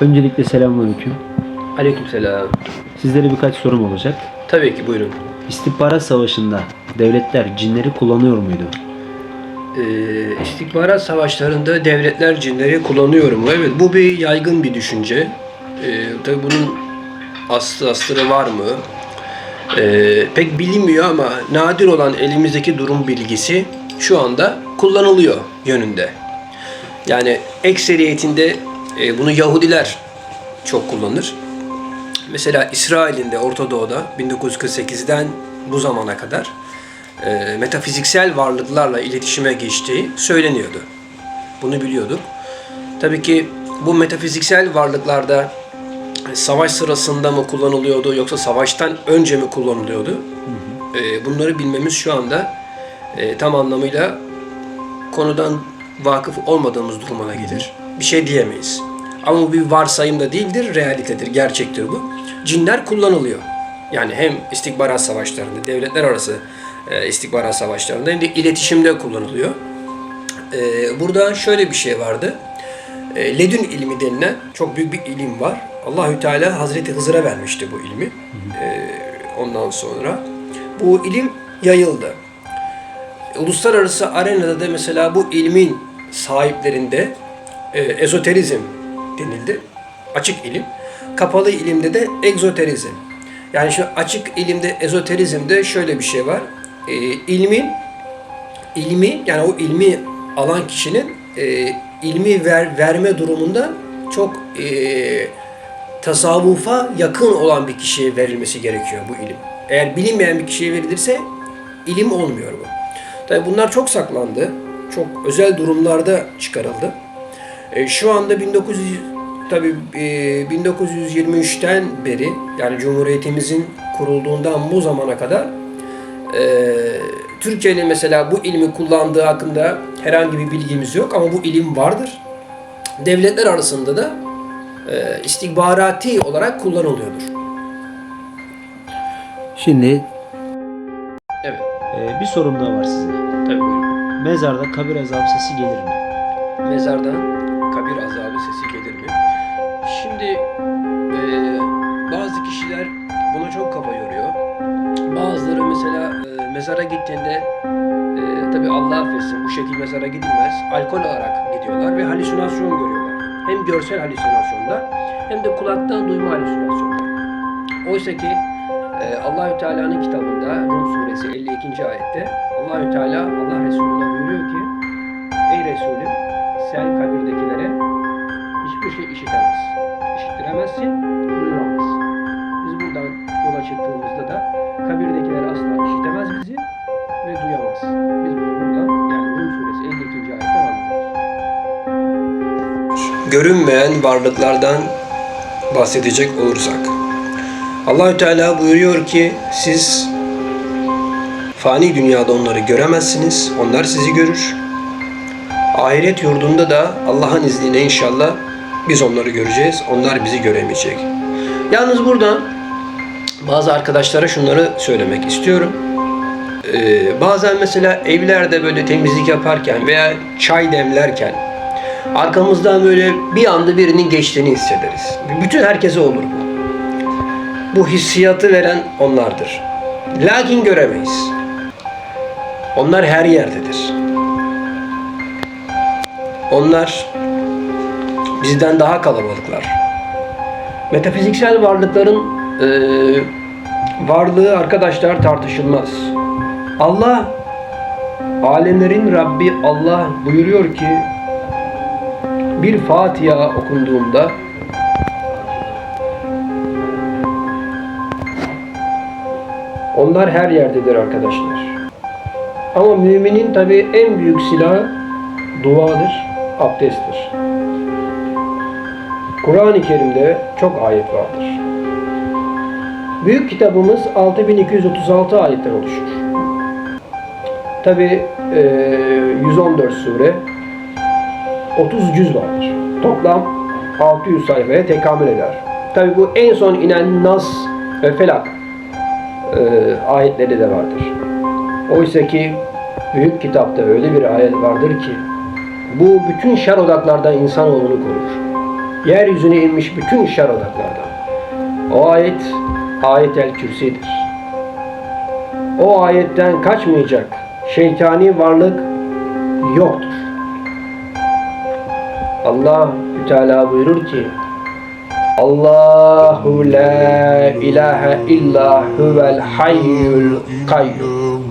Öncelikle selamünaleyküm. Aleykümselam. Sizlere birkaç sorum olacak. Tabii ki buyurun. İstihbarat savaşında devletler cinleri kullanıyor muydu? Ee, istihbarat savaşlarında devletler cinleri kullanıyor mu? Evet bu bir yaygın bir düşünce. Ee, tabii bunun aslı astarı var mı? Ee, pek bilinmiyor ama nadir olan elimizdeki durum bilgisi şu anda kullanılıyor yönünde. Yani ekseriyetinde e, bunu Yahudiler çok kullanır. Mesela İsrail'in de Orta Doğu'da 1948'den bu zamana kadar e, metafiziksel varlıklarla iletişime geçtiği söyleniyordu. Bunu biliyorduk. Tabii ki bu metafiziksel varlıklarda savaş sırasında mı kullanılıyordu yoksa savaştan önce mi kullanılıyordu? E, bunları bilmemiz şu anda e, tam anlamıyla konudan vakıf olmadığımız durumuna gelir. Bir şey diyemeyiz. Ama bu bir varsayım da değildir, realitedir, gerçektir bu. Cinler kullanılıyor. Yani hem istihbarat savaşlarında, devletler arası e, istihbarat savaşlarında hem de iletişimde kullanılıyor. E, burada şöyle bir şey vardı. E, ledün ilmi denilen çok büyük bir ilim var. Allahü Teala Hazreti Hızır'a vermişti bu ilmi. Ondan sonra bu ilim yayıldı uluslararası arenada da mesela bu ilmin sahiplerinde ezoterizm denildi. Açık ilim. Kapalı ilimde de egzoterizm. Yani şu açık ilimde ezoterizmde şöyle bir şey var. E, ilmin ilmi yani o ilmi alan kişinin e, ilmi ver, verme durumunda çok e, tasavvufa yakın olan bir kişiye verilmesi gerekiyor bu ilim. Eğer bilinmeyen bir kişiye verilirse ilim olmuyor bu. Tabii bunlar çok saklandı. Çok özel durumlarda çıkarıldı. E, şu anda 1900 tabii e, 1923'ten beri yani Cumhuriyetimizin kurulduğundan bu zamana kadar e, Türkiye'nin mesela bu ilmi kullandığı hakkında herhangi bir bilgimiz yok ama bu ilim vardır. Devletler arasında da e, istihbarati olarak kullanılıyordur. Şimdi Evet, e, bir sorum daha var size. tabii buyurun. Mezarda kabir azabı sesi gelir mi? mezardan kabir azabı sesi gelir mi? Şimdi e, bazı kişiler buna çok kafa yoruyor. Bazıları mesela e, mezara gittiğinde e, tabi Allah affetsin bu şekilde mezara gidilmez. Alkol alarak gidiyorlar ve halüsinasyon görüyorlar. Hem görsel halüsinasyonlar hem de kulaktan duyma halüsinasyonlar. Oysa ki e, Allahü Teala'nın kitabında Rum suresi 52. ayette Allahü Teala Allah Resulüne buyuruyor ki Ey Resulüm sen kabirdekilere hiçbir şey işitemez. İşittiremezsin, duyuramaz. Biz buradan yola çıktığımızda da kabirdekiler asla işitemez bizi ve duyamaz. Biz bunu buradan yani Rum suresi 52. ayetten anlıyoruz. Görünmeyen varlıklardan bahsedecek olursak Allahü Teala buyuruyor ki siz fani dünyada onları göremezsiniz. Onlar sizi görür. Ahiret yurdunda da Allah'ın izniyle inşallah biz onları göreceğiz. Onlar bizi göremeyecek. Yalnız burada bazı arkadaşlara şunları söylemek istiyorum. Ee, bazen mesela evlerde böyle temizlik yaparken veya çay demlerken arkamızdan böyle bir anda birinin geçtiğini hissederiz. Bütün herkese olur bu. Bu hissiyatı veren onlardır. Lakin göremeyiz. Onlar her yerdedir. Onlar bizden daha kalabalıklar. Metafiziksel varlıkların eee, varlığı arkadaşlar tartışılmaz. Allah, alemlerin Rabbi Allah buyuruyor ki bir Fatiha okunduğunda onlar her yerdedir arkadaşlar. Ama müminin tabi en büyük silahı duadır, abdesttir. Kur'an-ı Kerim'de çok ayet vardır. Büyük kitabımız 6236 ayetten oluşur. Tabi 114 sure, 30 cüz vardır. Toplam 600 sayfaya tekamül eder. Tabi bu en son inen Nas ve Felak e, ayetleri de vardır. Oysa ki büyük kitapta öyle bir ayet vardır ki bu bütün şer odaklardan insanoğlunu korur. Yeryüzüne inmiş bütün şer odaklardan. O ayet, ayet el kürsidir. O ayetten kaçmayacak şeytani varlık yoktur. Allah Teala buyurur ki Allahu la ilahe illa huvel hayyul kayyum